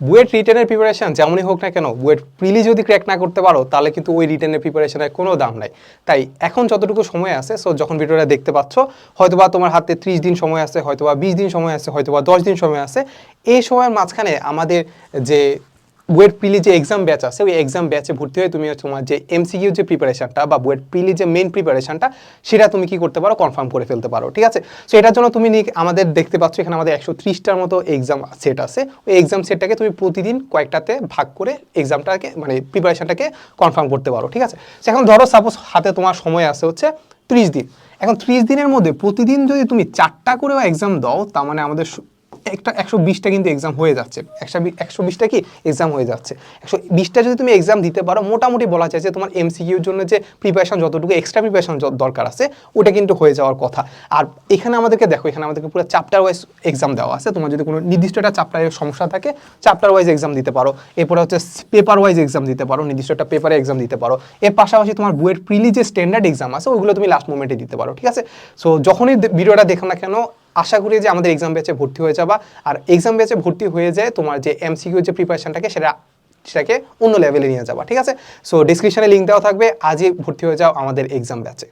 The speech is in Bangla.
বুয়েট রিটার্নের প্রিপারেশান যেমনই হোক না কেন বুয়েট প্রিলি যদি ক্র্যাক না করতে পারো, তাহলে কিন্তু ওই রিটার্নের প্রিপারেশনের কোনো দাম নাই। তাই এখন যতটুকু সময় আছে সো যখন ভিডিওটা দেখতে পাচ্ছ, হয়তোবা তোমার হাতে ত্রিশ দিন সময় আছে, হয়তোবা বিশ দিন সময় আছে, হয়তোবা দশ দিন সময় আছে, এই সময়ের মাঝখানে আমাদের যে বুয়েট পিলি যে এক্সাম ব্যাচ আছে, ওই এক্সাম ব্যাচে ভর্তি হয়ে তুমি তোমার যে এমসিকিউ যে প্রিপারেশনটা বা বুয়েট পিলি যে মেইন প্রিপারেশনটা সেটা তুমি কি করতে পারো? কনফার্ম করে ফেলতে পারো, ঠিক আছে? সো এটার জন্য তুমি আমাদের দেখতে পাচ্ছ এখানে আমাদের একশো ত্রিশটার মতো এক্সাম সেট আছে। ওই এক্সাম সেটটাকে তুমি প্রতিদিন কয়েকটাতে ভাগ করে এক্সামটাকে মানে প্রিপারেশনটাকে কনফার্ম করতে পারো, ঠিক আছে? এখন ধরো সাপোজ হাতে তোমার সময় আছে হচ্ছে ত্রিশ দিন। এখন ত্রিশ দিনের মধ্যে প্রতিদিন যদি তুমি চারটা করেও এক্সাম দাও, তার মানে আমাদের একটা একশো বিশটা কিন্তু এক্সাম হয়ে যাচ্ছে। একশো একশো বিশটা কি এক্সাম হয়ে যাচ্ছে। একশো বিশটা যদি তুমি এক্সাম দিতে পারো, মোটামুটি বলা যায় যে তোমার এমসিকিউর জন্য যে প্রিপারেশন যতটুকু এক্সট্রা প্রিপারেশন দরকার আছে, ওটা কিন্তু হয়ে যাওয়ার কথা। আর এখানে আমাদেরকে দেখো, এখানে আমাদেরকে পুরো চ্যাপ্টার ওয়াইজ এক্সাম দেওয়া আছে। তোমার যদি কোনো নির্দিষ্ট একটা চ্যাপ্টারের সমস্যা থাকে চ্যাপ্টার ওয়াইজ এক্সাম দিতে পারো। এরপরে হচ্ছে পেপার ওয়াইজ এক্সাম দিতে পারো, নির্দিষ্ট একটা পেপারে এক্সাম দিতে পারো। এর পাশাপাশি তোমার বুয়ের প্রিলি যে স্ট্যান্ডার্ড এক্সাম আছে, ওগুলো তুমি লাস্ট মোমেন্টে দিতে পারো, ঠিক আছে? সো যখনই ভিডিওটা দেখো না কেন আশা করি যে আমাদের এক্সাম ব্যাচে ভর্তি হয়ে যাবা। আর এক্সাম ব্যাচে ভর্তি হয়ে যায় তোমার যে এমসিকিউ যে প্রিপারেশনটাকে সেটা, সেটাকে অন্য লেভেলে নিয়ে যাবা, ঠিক আছে? সো ডিসক্রিপশনে লিঙ্ক দেওয়া থাকবে। আজই ভর্তি হয়ে যাও আমাদের এক্সাম ব্যাচে